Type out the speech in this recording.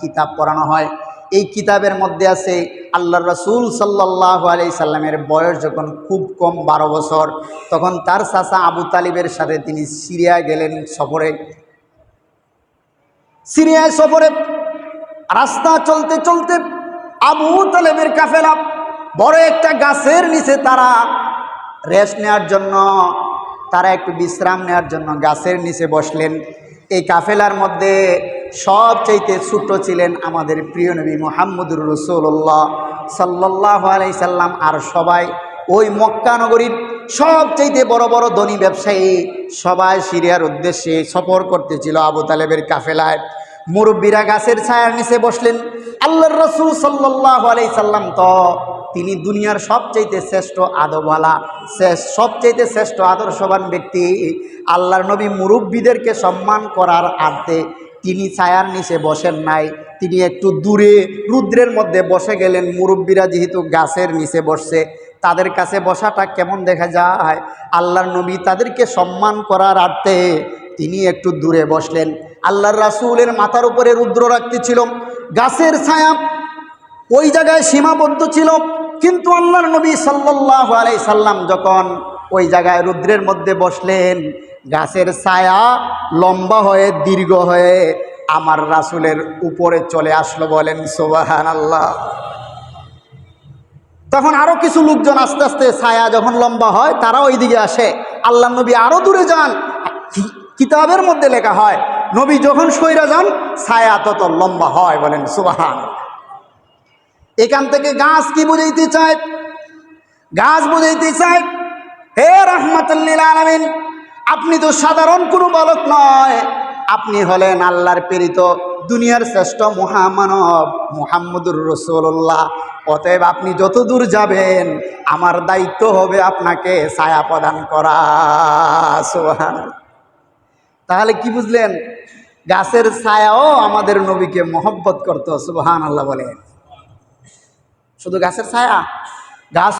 কিতাব পড়ানো হয়। এই কিতাবের মধ্যে আছে আল্লাহ রসুল সাল্লাহ আলি সাল্লামের বয়স যখন খুব কম, বারো বছর, তখন তার চাচা আবু তালিবের সাথে তিনি সিরিয়া গেলেন সফরে। সিরিয়ায় সফরে রাস্তা চলতে চলতে আবু তালেবের কাফেলা বড় একটা গাছের নিচে তারা রেস্ট নেওয়ার জন্য, তারা একটু বিশ্রাম নেওয়ার জন্য গাছের নিচে বসলেন। এই কাফেলার মধ্যে সবচাইতে ছোট ছিলেন আমাদের প্রিয় নবী মোহাম্মদুর রসুল্লাহ সাল্লাহ আলাই সাল্লাম আর সবাই। ওই মক্কা নগরীর সবচাইতে বড় বড় ধনী ব্যবসায়ী সবাই সিরিয়ার উদ্দেশ্যে সফর করতেছিল আবু তালেবের কাফেলায়। মুরব্বীরা গাছের ছায়ার নিচে বসলেন। আল্লাহর রসুল সাল্লাহ আলাই সাল্লাম তো তিনি দুনিয়ার সবচাইতে শ্রেষ্ঠ আদবালা শেষ সবচাইতে শ্রেষ্ঠ আদর্শবান ব্যক্তি। আল্লাহর নবী মুরব্বীদেরকে সম্মান করার আর্থে তিনি ছায়ার নিচে বসেন নাই। তিনি একটু দূরে, রুদ্রের মধ্যে বসে গেলেন। মুরব্বীরা যেহেতু গাছের নিচে বসছে, তাদের কাছে বসাটা কেমন দেখা যায়? আল্লাহর নবী তাদেরকে সম্মান করার আর্থে তিনি একটু দূরে বসলেন। আল্লাহর রাসুলের মাথার উপরে রুদ্র রাখতেছিল গাছের ছায়া ওই জায়গায় সীমাবদ্ধ ছিল। কিন্তু আল্লাহর নবী সাল্লাহ আলাই সাল্লাম যখন ওই জায়গায় রুদ্রের মধ্যে বসলেন। গাছের ছায়া লম্বা হয়ে, দীর্ঘ হয়ে আমার রাসুলের উপরে চলে আসলো বলেন সোবাহান আল্লাহ তখন আরও কিছু লোকজন আস্তে আস্তে ছায়া যখন লম্বা হয়, তারা ওই দিকে আসে। আল্লাহ নবী আরও দূরে যান। কিতাবের মধ্যে লেখা হয়, নবী যখন সৈরা যান, ছায়া তত লম্বা হয় বলেন সুবাহান এখান থেকে গাছ কি বুঝাইতে চায়? গাছ বুঝাইতে চায় হে রহমতুল্লিল আলমিন, আপনি তো সাধারণ কোনো বালক নয়। আপনি হলেন আল্লাহর প্রেরিত দুনিয়ার শ্রেষ্ঠ মহামানব মুহাম্মদুর রসুল্লাহ অতএব আপনি যত দূর যাবেন, আমার দায়িত্ব হবে আপনাকে ছায়া প্রদান করা। সুবহান তাহলে কি বুঝলেন? গাছের ছায়াও আমাদের নবীকে মহব্বত করতো সুবহান আল্লাহ বলেন। শুধু গাছের ছায়া? গাছ